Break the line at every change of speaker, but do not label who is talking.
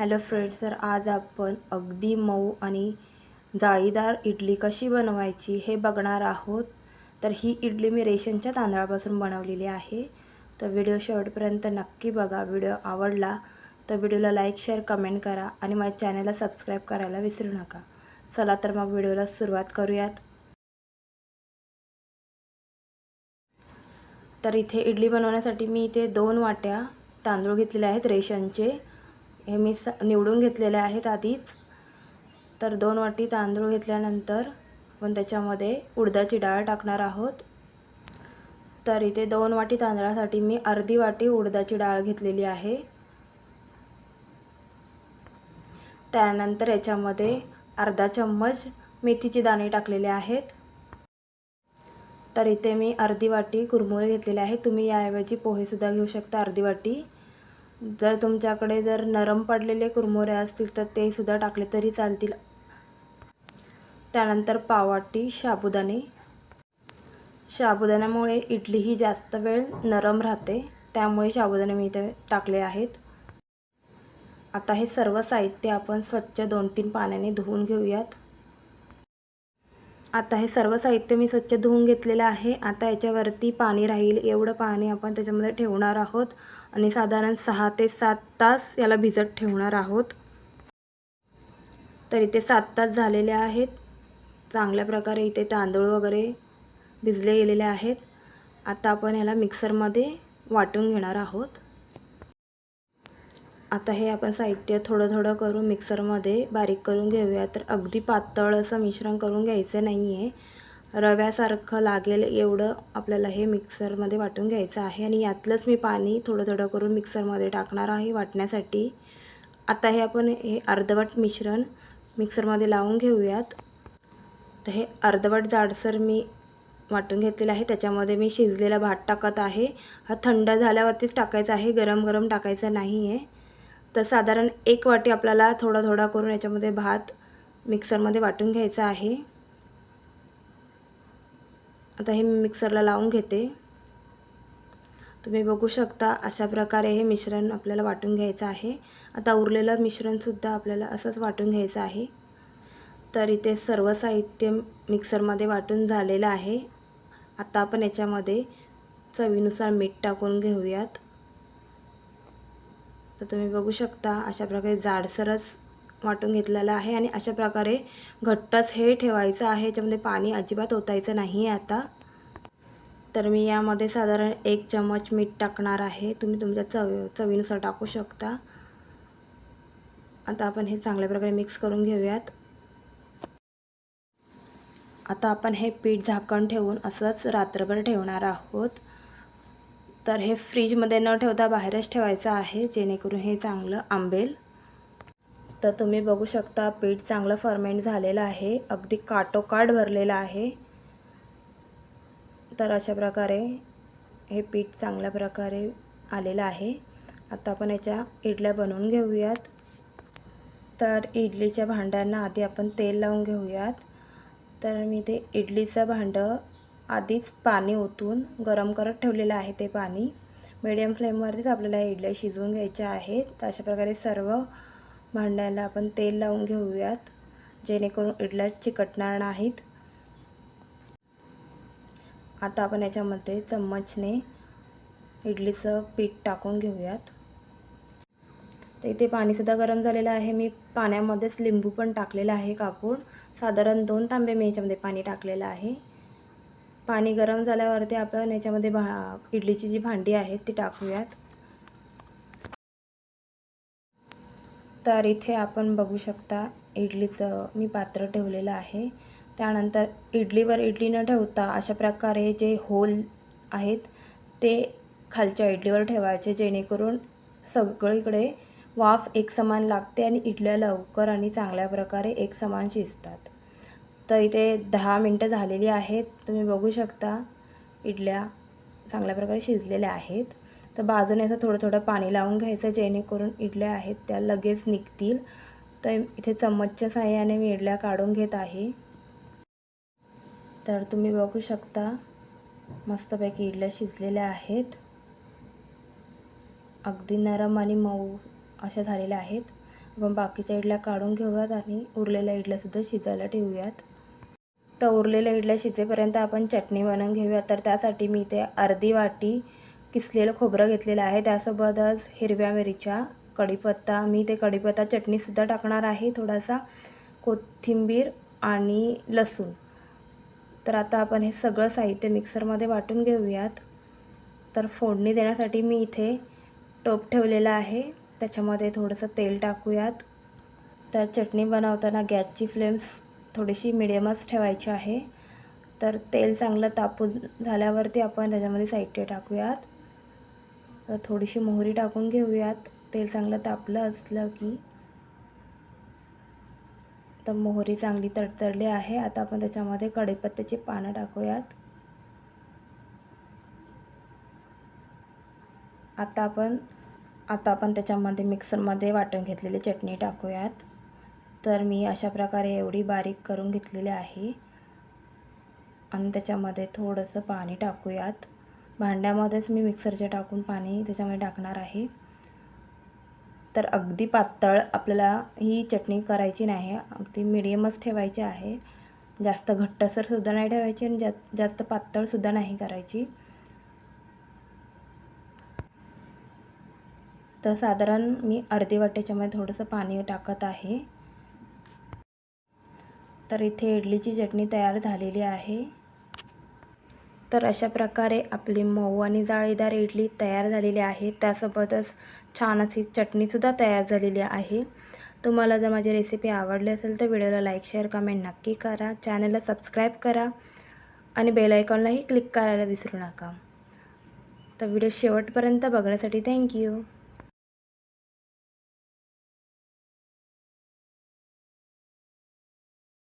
Hello friends तर आज आपण अगदी मऊ आणि जाळीदार इडली कशी बनवायची हे बघणार आहोत. तर ही इडली मी रेशनच्या तांदळापासून बनवलेली आहे. तर व्हिडिओ शेवटपर्यंत नक्की बघा. व्हिडिओ आवडला तर व्हिडिओला लाईक शेअर कमेंट करा आणि माझ्या चॅनलला सबस्क्राईब करायला विसरू नका. चला तर मग व्हिडिओला सुरुवात करूयात. तर इथे इडली बनवण्यासाठी मी इथे दोन वाट्या तांदूळ घेतलेले आहेत रेशनचे. हे मी स निवडून घेतलेले आहेत आधीच. तर दोन वाटी तांदूळ घेतल्यानंतर आपण त्याच्यामध्ये उडदाची डाळ टाकणार आहोत. तर इथे दोन वाटी तांदळासाठी मी अर्धी वाटी उडदाची डाळ घेतलेली आहे. त्यानंतर याच्यामध्ये अर्धा चम्मच मेथीचे दाणे टाकलेले आहेत. तर इथे मी अर्धी वाटी कुरमुरे घेतलेले आहेत. तुम्ही याऐवजी पोहेसुद्धा घेऊ शकता अर्धी वाटी. जर तुमच्याकडे जर नरम पडलेले कुरमुरे असतील तर ते सुद्धा टाकले तरी चालतील. त्यानंतर पावाटी साबुदाणे साबुदाण्यामुळे इडली ही जास्त वेळ नरम राहते. त्यामुळे साबुदाणे मी इथे टाकले आहेत. आता हे सर्व साहित्य आपण स्वच्छ दोन तीन पाण्याने धुवून घेऊयात. आता हे सर्व साहित्य मी स्वच्छ धुवून घेतलेलं आहे. आता याच्यावरती पाणी राहील. एवढं पाणी आपण त्याच्यामध्ये ठेवणार आहोत. आणि साधारण सहा ते सात तास याला भिजत ठेवणार आहोत. तर इथे सात तास झालेले आहेत. चांगल्या प्रकारे इथे तांदूळ वगैरे भिजले गेलेले आहेत. आता आपण याला मिक्सरमध्ये वाटून घेणार आहोत. आता हे आपण साहित्य थोडं थोडं करून मिक्सरमध्ये बारीक करून घेऊया. तर अगदी पातळ असं मिश्रण करून घ्यायचं नाही आहे रव्यासारखं लागेल एवढं आपल्याला हे मिक्सरमध्ये वाटून घ्यायचं आहे. आणि यातलंच मी पाणी थोडं थोडं करून मिक्सरमध्ये टाकणार आहे वाटण्यासाठी. आता हे आपण हे अर्धवट मिश्रण मिक्सरमध्ये लावून घेऊयात. तर हे अर्धवट जाडसर मी वाटून घेतलेलं आहे. त्याच्यामध्ये मी शिजलेला भात टाकत आहे. हा थंड झाल्यावरतीच टाकायचा आहे. गरम गरम टाकायचा नाही आहे तर साधारण एक वाटी आपल्याला थोडा थोडा करून याच्यामध्ये भात मिक्सरमध्ये वाटून घ्यायचा आहे. आता हे मी मिक्सरला लावून घेते. तुम्ही बघू शकता अशा प्रकारे हे मिश्रण आपल्याला वाटून घ्यायचं आहे. आता उरलेलं मिश्रणसुद्धा आपल्याला असंच वाटून घ्यायचं आहे. तर इथे सर्व साहित्य मिक्सरमध्ये वाटून झालेलं आहे. आता आपण याच्यामध्ये चवीनुसार मीठ टाकून घेऊयात. तर तुम्ही बघू शकता अशा प्रकारे जाडसरच वाटून घेतलेलं आहे आणि अशा प्रकारे घट्टच हे ठेवायचं आहे. याच्यामध्ये पाणी अजिबात ओतायचं नाही आहे आता. तर मी यामध्ये साधारण एक चमच मीठ टाकणार आहे. तुम्ही तुमच्या चव चवीनुसार टाकू शकता. आता आपण हे चांगल्या प्रकारे मिक्स करून घेऊयात. आता आपण हे पीठ झाकण ठेवून असंच रात्रभर ठेवणार आहोत. तर हे फ्रीजमध्ये न ठेवता बाहेरच ठेवायचं आहे जेणेकरून हे चांगलं आंबेल. तर तुम्ही बघू शकता पीठ चांगलं फर्मेंट झालेलं आहे अगदी काटोकाट भरलेलं आहे. तर अशा प्रकारे हे पीठ चांगल्या प्रकारे आलेलं आहे. आता आपण याच्या इडल्या बनवून घेऊयात. तर इडलीच्या भांड्यांना आधी आपण तेल लावून घेऊयात. तर मी ते इडलीचं भांडं आधीच पाणी ओतून गरम करत ठेवलेलं आहे ते पाणी. मिडियम फ्लेमवरतीच आपल्याला इडल्या शिजवून घ्यायच्या आहेत. तर अशा प्रकारे सर्व भांड्याला आपण तेल लावून घेऊयात जेणेकरून इडल्या चिकटणार नाहीत. आता आपण याच्यामध्ये चम्मचने इडलीचं पीठ टाकून घेऊयात. तर इथे पाणीसुद्धा गरम झालेलं आहे. मी पाण्यामध्येच लिंबू पण टाकलेलं आहे कापून. साधारण दोन तांबे मी याच्यामध्ये पाणी टाकलेलं आहे. पाणी गरम झाल्यावरती आपण याच्यामध्ये भा इडलीची जी भांडी आहेत ती टाकूयात. तर इथे आपण बघू शकता इडलीचं मी पात्र ठेवलेलं आहे. त्यानंतर इडलीवर इडली न ठेवता अशा प्रकारे जे होल आहेत ते खालच्या इडलीवर ठेवायचे जेणेकरून सगळीकडे वाफ एकसमान लागते आणि इडल्या लवकर आणि चांगल्या प्रकारे एकसमान शिजतात. तर इथे दहा मिनटं झालेली आहेत. तुम्ही बघू शकता इडल्या चांगल्या प्रकारे शिजलेल्या आहेत. तर बाजूने असं थोडं थोडं पाणी लावून घ्यायचं जेणेकरून इडल्या आहेत त्या लगेच निघतील. तर इथे चम्मचच्या साह्याने मी इडल्या काढून घेत आहे. तर तुम्ही बघू शकता मस्तपैकी इडल्या शिजलेल्या आहेत. अगदी नरम आणि मऊ अशा झालेल्या आहेत. आपण बाकीच्या इडल्या काढून घेऊयात आणि उरलेल्या इडल्यासुद्धा शिजायला ठेवूयात. तर उरलेल्या इडल्या शिजेपर्यंत आपण चटणी बनवून घेऊया. तर त्यासाठी मी इथे अर्धी वाटी किसलेलं खोबरं घेतलेलं आहे. त्यासोबतच हिरव्या मिरच्या कढीपत्ता. मी ते कढीपत्ता चटणीसुद्धा टाकणार आहे. थोडासा कोथिंबीर आणि लसूण. तर आता आपण हे सगळं साहित्य मिक्सरमध्ये वाटून घेऊयात. तर फोडणी देण्यासाठी मी इथे टोप ठेवलेला आहे. त्याच्यामध्ये थोडंसं तेल टाकूयात. तर चटणी बनवताना गॅसची फ्लेम्स थोडीशी मिडियमच ठेवायची आहे. तर तेल चांगलं तापून झाल्यावरती आपण त्याच्यामध्ये साहित्य टाकूयात. तर थोडीशी मोहरी टाकून घेऊयात. तेल चांगलं तापलं असलं की. तर मोहरी चांगली तडतडली आहे. आता आपण त्याच्यामध्ये कढीपत्त्याची पानं टाकूयात. आता आपण आता आपण त्याच्यामध्ये मिक्सरमध्ये वाटून घेतलेली चटणी टाकूयात. तर मी अशा प्रकारे एवढी बारीक करून घेतलेली आहे. आणि त्याच्यामध्ये थोडंसं पाणी टाकूयात. भांड्यामध्येच मी मिक्सरचे टाकून पाणी त्याच्यामध्ये टाकणार आहे. तर अगदी पातळ आपल्याला ही चटणी करायची नाही. अगदी मिडियमच ठेवायची आहे. जास्त घट्टसरसुद्धा नाही ठेवायची आणि जा जास्त पातळसुद्धा नाही करायची. तर साधारण मी अर्धी वाट्याच्यामध्ये थोडंसं पाणी टाकत आहे. तर इथे इडलीची चटणी तयार झालेली आहे. तर अशा प्रकारे आपली मऊ आणि जाळीदार इडली तयार झालेली आहे. त्यासोबतच छान अशी चटणीसुद्धा तयार झालेली आहे. तुम्हाला जर माझी रेसिपी आवडली असेल तर व्हिडिओला लाईक शेअर कमेंट नक्की करा. चॅनलला सबस्क्राईब करा आणि बेल आयकॉनलाही क्लिक करायला विसरू नका. तर व्हिडिओ शेवटपर्यंत बघण्यासाठी थँक्यू